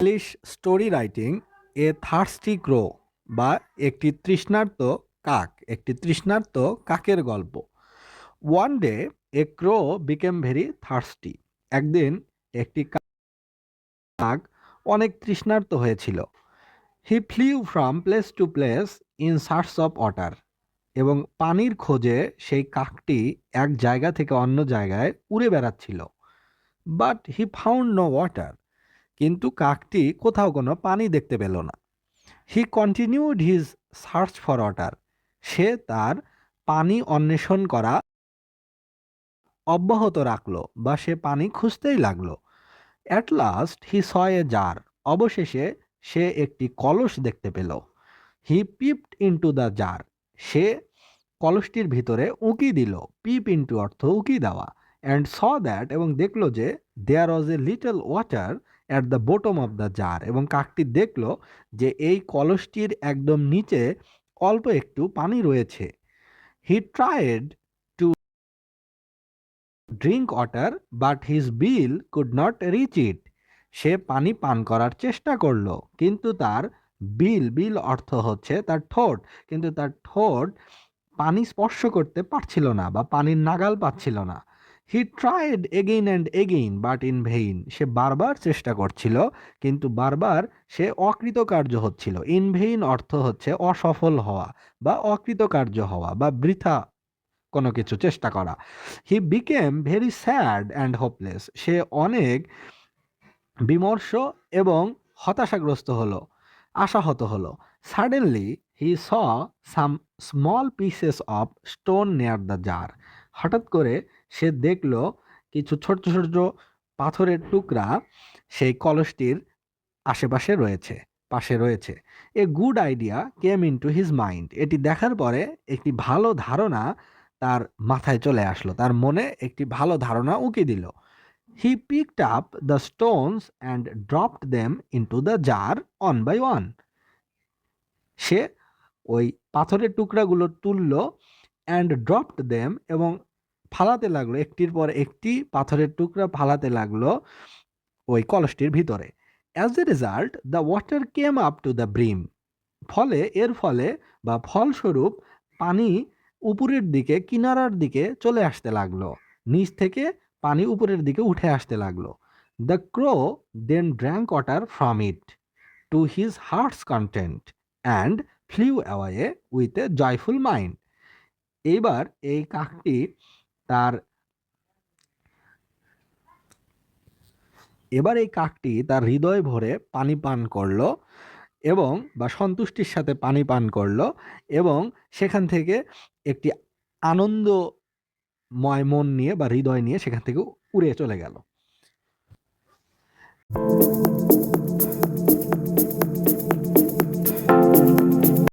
English story writing a thirsty crow বা একটি তৃষ্ণার্ত কাক, একটি তৃষ্ণার্ত কাকের গল্প। One day a crow became very thirsty একদিন, একটি কাক অনেক তৃষ্ণার্ত হয়েছিল। He flew from place to place in search of water এবং পানির খোঁজে সেই কাকটি এক জায়গা থেকে অন্য জায়গায় উড়ে বেড়াচ্ছিল। But he found no water কিন্তু কাকটি কোথাও কোনো পানি দেখতে পেল না। He continued his search for water সে তার পানি অন্বেষণ করা অব্যাহত রাখল বা সে পানি খুঁজতেই লাগল। At last he saw a jar অবশেষে সে একটি কলস দেখতে পেল। He peeped into the jar সে কলসটির ভিতরে উঁকি দিল। পিপ ইনটু অর্থ উঁকি দেওয়া। অ্যান্ড স দ্যাট এবং দেখল যে there was a little water at the bottom of the jar এবং কাকটি দেখল যে এই কলসটির একদম নিচে অল্প একটু পানি রয়েছে। He tried to drink water but his bill could not reach it সে পানি পান করার চেষ্টা করল, কিন্তু তার বিল বিল অর্থ হচ্ছে তার ঠোঁট। কিন্তু তার ঠোঁট পানি স্পর্শ করতে পারছিল না বা পানির নাগাল পাচ্ছিল না। He tried again and again but in vain সে বারবার চেষ্টা করছিল, কিন্তু বারবার সে অকৃতকার্য হচ্ছিল। ইন ভেইন অর্থ হচ্ছে অসফল হওয়া বা অকৃতকার্য হওয়া বা বৃথা কোনো কিছু চেষ্টা করা। He became very sad and hopeless সে অনেক বিমর্ষ এবং হতাশাগ্রস্ত হলো, আশাহত হলো। Suddenly he saw some small pieces of stone near the jar হঠাৎ করে সে দেখল কিছু ছোট ছোট পাথরের টুকরা সেই কলসটির আশেপাশে রয়েছে, পাশে রয়েছে। A good idea came into his mind এটি দেখার পরে একটি ভালো ধারণা তার মাথায় চলে আসলো, তার মনে একটি ভালো ধারণা উকি দিল। He picked up the stones and dropped them into the jar one by one সে ওই পাথরের টুকরাগুলো তুলল অ্যান্ড ড্রপড দেম এবং ফালাতে লাগল, একটির পর একটি পাথরের টুকরা ফালাতে লাগল ওই কলসটির ভিতরে। As a result the water came up to the brim ফলে, এর ফলে বা ফলস্বরূপ পানি উপরের দিকে, কিনারার দিকে চলে আসতে লাগল। নিচ থেকে পানি উপরের দিকে উঠে আসতে লাগল। The crow then drank water from it to his heart's content and flew away with a joyful mind এইবার এই কাকটি তার এবার এই কাকটি তার হৃদয় ভরে পানি পান করল এবং বা সন্তুষ্টির সাথে পানি পান করল এবং সেখান থেকে একটি আনন্দময় মন নিয়ে বা হৃদয় নিয়ে সেখান থেকে উড়ে চলে গেল।